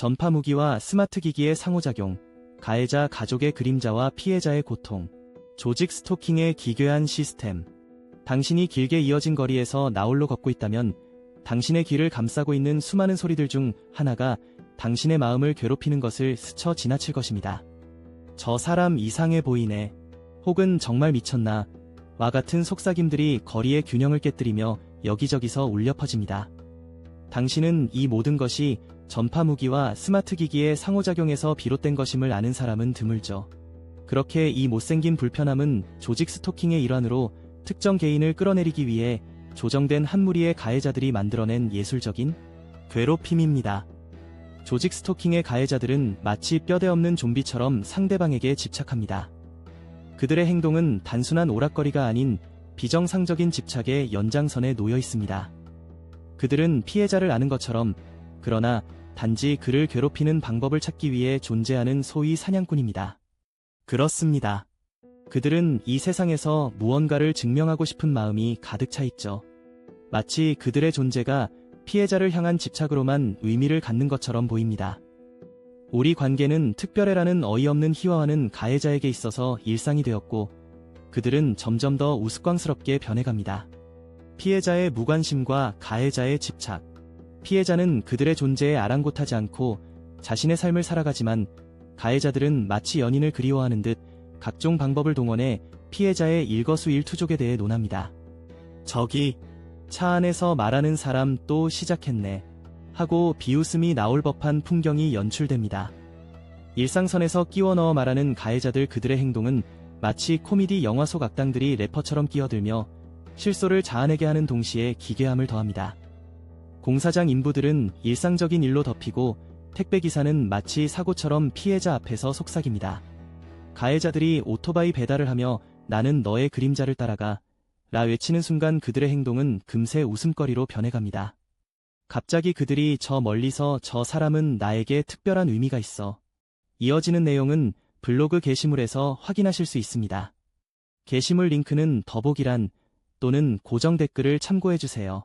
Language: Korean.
전파 무기와 스마트 기기의 상호작용, 가해자 가족의 그림자와 피해자의 고통, 조직 스토킹의 기괴한 시스템. 당신이 길게 이어진 거리에서 나홀로 걷고 있다면 당신의 귀를 감싸고 있는 수많은 소리들 중 하나가 당신의 마음을 괴롭히는 것을 스쳐 지나칠 것입니다. 저 사람 이상해 보이네. 혹은 정말 미쳤나. 와 같은 속삭임들이 거리의 균형을 깨뜨리며 여기저기서 울려 퍼집니다. 당신은 이 모든 것이 전파 무기와 스마트 기기의 상호작용에서 비롯된 것임을 아는 사람은 드물죠. 그렇게 이 못생긴 불편함은 조직 스토킹의 일환으로 특정 개인을 끌어내리기 위해 조정된 한 무리의 가해자들이 만들어낸 예술적인 괴롭힘입니다. 조직 스토킹의 가해자들은 마치 뼈대 없는 좀비처럼 상대방에게 집착합니다. 그들의 행동은 단순한 오락거리가 아닌 비정상적인 집착의 연장선에 놓여 있습니다. 그들은 피해자를 아는 것처럼 그러나 단지 그를 괴롭히는 방법을 찾기 위해 존재하는 소위 사냥꾼입니다. 그렇습니다. 그들은 이 세상에서 무언가를 증명하고 싶은 마음이 가득 차 있죠. 마치 그들의 존재가 피해자를 향한 집착으로만 의미를 갖는 것처럼 보입니다. 우리 관계는 특별해라는 어이없는 희화화는 가해자에게 있어서 일상이 되었고 그들은 점점 더 우스꽝스럽게 변해갑니다. 피해자의 무관심과 가해자의 집착. 피해자는 그들의 존재에 아랑곳하지 않고 자신의 삶을 살아가지만 가해자들은 마치 연인을 그리워하는 듯 각종 방법을 동원해 피해자의 일거수일투족에 대해 논합니다. 저기 차 안에서 말하는 사람 또 시작했네. 하고 비웃음이 나올 법한 풍경이 연출됩니다. 일상선에서 끼워 넣어 말하는 가해자들 그들의 행동은 마치 코미디 영화 속 악당들이 래퍼처럼 끼어들며 실소를 자아내게 하는 동시에 기괴함을 더합니다. 공사장 인부들은 일상적인 일로 덮이고 택배기사는 마치 사고처럼 피해자 앞에서 속삭입니다. 가해자들이 오토바이 배달을 하며 나는 너의 그림자를 따라가 라 외치는 순간 그들의 행동은 금세 웃음거리로 변해갑니다. 갑자기 그들이 저 멀리서 저 사람은 나에게 특별한 의미가 있어. 이어지는 내용은 블로그 게시물에서 확인하실 수 있습니다. 게시물 링크는 더보기란 또는 고정 댓글을 참고해주세요.